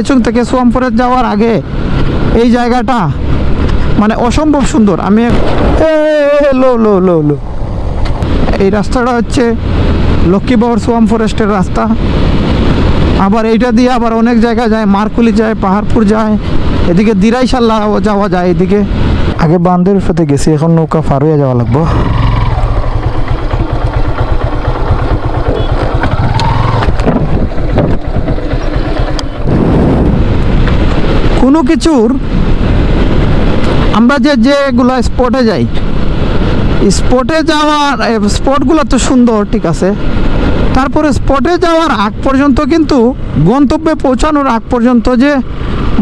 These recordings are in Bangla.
এচুং থেকে সোয়ামপুরে যাওয়ার আগে এই জায়গাটা মানে অসম্ভব সুন্দর। আমি লো লো লো লো। এই রাস্তাটা হচ্ছে লক্ষ্মীবাবর সোয়াম ফরেস্টের রাস্তা। আবার এইটা দিয়ে আবার অনেক জায়গা যায়, মারকুলি যায়, পাহাড়পুর যায়, এদিকে দিরাইশাল্লা যাওয়া যায় এদিকে। আগে বান্ধের সাথে গেছি, এখন নৌকা পার হয়ে যাওয়া লাগবো। কোনো কিছুর আমরা যে যেগুলো স্পটে যাই স্পটে যাওয়ার স্পটগুলো তো সুন্দর, ঠিক আছে? তারপরে স্পটে যাওয়ার আগ পর্যন্ত কিন্তু গন্তব্যে পৌঁছানোর আগ পর্যন্ত যে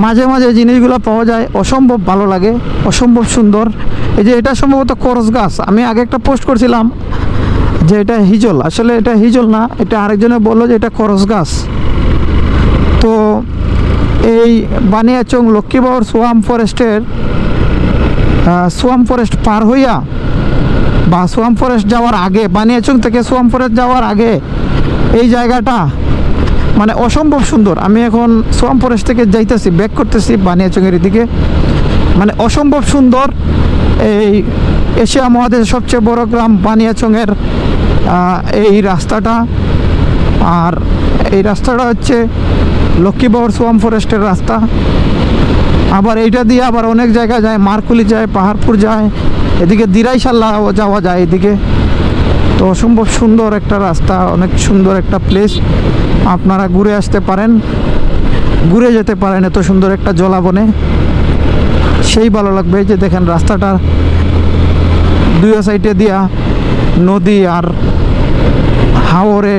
মাঝে মাঝে জিনিসগুলো পাওয়া যায়, অসম্ভব ভালো লাগে, অসম্ভব সুন্দর। এই যে এটা সম্ভবত করস গাছ। আমি আগে একটা পোস্ট করছিলাম যে এটা হিজল। আসলে এটা হিজল না, এটা আরেকজনে বলল যে এটা করস গাছ। এই বানিয়াচং লক্ষ্মীবাবর সোয়াম ফরেস্টের সোয়াম ফরেস্ট পার হইয়া বা সোয়াম ফরেস্ট যাওয়ার আগে, বানিয়াচং থেকে সোয়াম ফরেস্ট যাওয়ার আগে এই জায়গাটা মানে অসম্ভব সুন্দর। আমি এখন সোয়াম ফরেস্ট থেকে যাইতেছি ব্যাক করতেছি বানিয়াচংয়ের দিকে মানে অসম্ভব সুন্দর এই এশিয়া মহাদেশের সবচেয়ে বড় গ্রাম বানিয়াচংয়ের এই রাস্তাটা। আর এই রাস্তাটা হচ্ছে লক্ষ্মীবাবর সোয়াম ফরেস্টের রাস্তা। আবার এইটা দিয়ে আবার অনেক জায়গা যায়, মারকুলি যায়, পাহাড়পুর যায়, এদিকে দিরাইশাল্লা যাওয়া যায় এদিকে। তো অসম্ভব সুন্দর একটা রাস্তা, অনেক সুন্দর একটা প্লেস আপনারা ঘুরে আসতে পারেন, ঘুরে যেতে পারেন এত সুন্দর একটা জলাবনে। সেই ভালো লাগবে যে দেখেন রাস্তাটা। দুই সাইডে দিয়া নদী আর হাওরে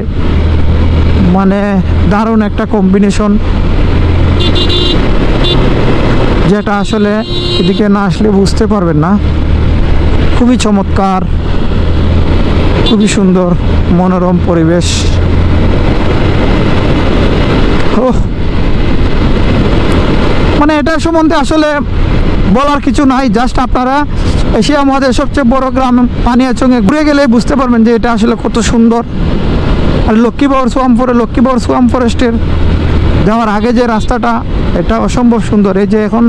মানে দারুণ একটা কম্বিনেশন যেটা আসলে এদিকে না আসলে বুঝতে পারবেন না। খুবই চমৎকার, খুবই সুন্দর, মনোরম পরিবেশ। ওহ! মানে এটা সম্বন্ধে আসলে বলার কিছু নাই জাস্ট আপনারা এশিয়া মহাদেশের সবচেয়ে বড় গ্রাম পানিয়াচঙ্গে ঘুরে গেলে বুঝতে পারবেন যে এটা আসলে কত সুন্দর। আর লক্ষ্মীবাবর সোয়াম ফরে লক্ষ্মীবাবর সোয়াম ফরেস্টের যাওয়ার আগে যে রাস্তাটা, এটা অসম্ভব সুন্দর। এই যে এখন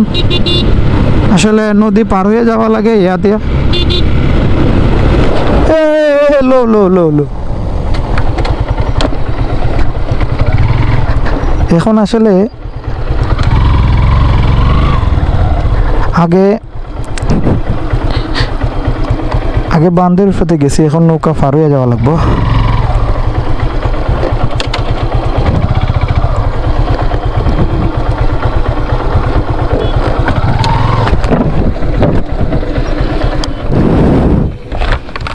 আসলে নদী পার হয়ে যাওয়া লাগে ইয়া দিয়া। লো লো লো লো। এখন আসলে আগে আগে বান্ধের সাথে গেছি, এখন নৌকা পার হয়ে যাওয়া লাগবো।